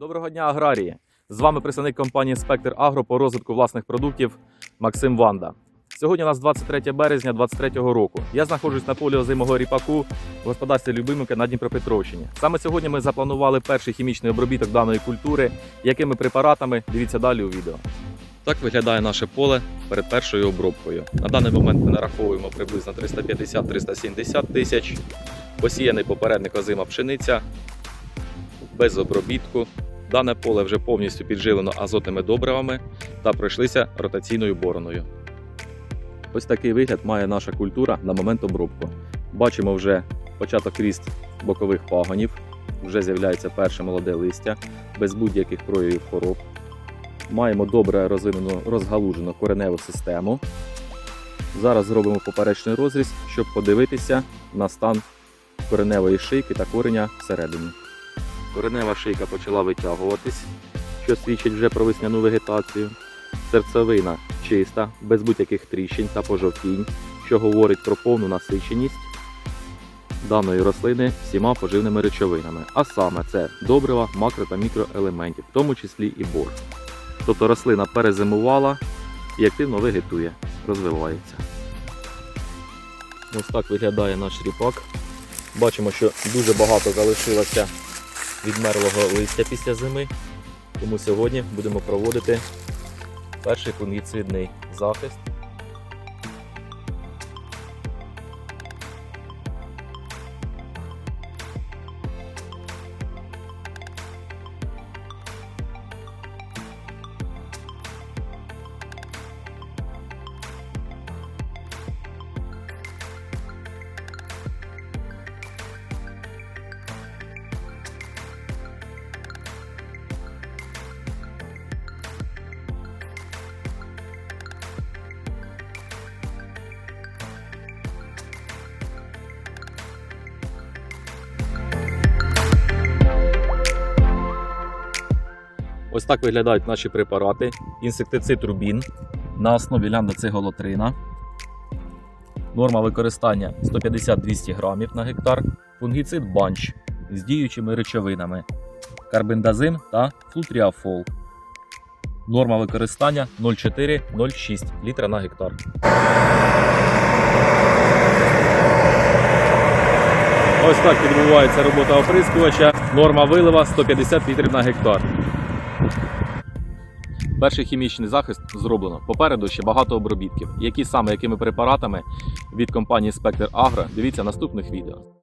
Доброго дня, аграрії! З вами представник компанії Спектр Агро по розвитку власних продуктів Максим Ванда. Сьогодні у нас 23 березня 2023 року. Я знаходжусь на полі озимого ріпаку в господарстві Любимівки на Дніпропетровщині. Саме сьогодні ми запланували перший хімічний обробіток даної культури. Якими препаратами дивіться далі у відео. Так виглядає наше поле перед першою обробкою. На даний момент ми нараховуємо приблизно 350-370 тисяч. Посіяний попередник озима пшениця без обробітку. Дане поле вже повністю підживлено азотними добривами та пройшлися ротаційною бороною. Ось такий вигляд має наша культура на момент обробку. Бачимо вже початок ріст бокових пагонів, вже з'являється перше молоде листя без будь-яких проявів хвороб. Маємо добре розвинену розгалужену кореневу систему. Зараз зробимо поперечний розріз, щоб подивитися на стан кореневої шийки та кореня всередині. Коренева шийка почала витягуватись, що свідчить вже про весняну вегетацію. Серцевина чиста, без будь-яких тріщин та пожовтінь, що говорить про повну насиченість даної рослини всіма поживними речовинами. А саме це добрива, макро та мікроелементів, в тому числі і бор. Тобто рослина перезимувала і активно вегетує, розвивається. Ось так виглядає наш ріпак. Бачимо, що дуже багато залишилося відмерлого листя після зими. Тому сьогодні будемо проводити перший фунгіцидний захист. Ось так виглядають наші препарати. Інсектицид рубін на основі лямбда-циголотрина. Норма використання 150-200 грамів на гектар. Фунгіцид банч з діючими речовинами. Карбендазим та флутріафол. Норма використання 0,4-0,6 літра на гектар. Ось так відбувається робота оприскувача. Норма вилива 150 літрів на гектар. Перший хімічний захист зроблено. Попереду ще багато обробітків. Які саме якими препаратами від компанії Spectre Agro, дивіться наступних відео.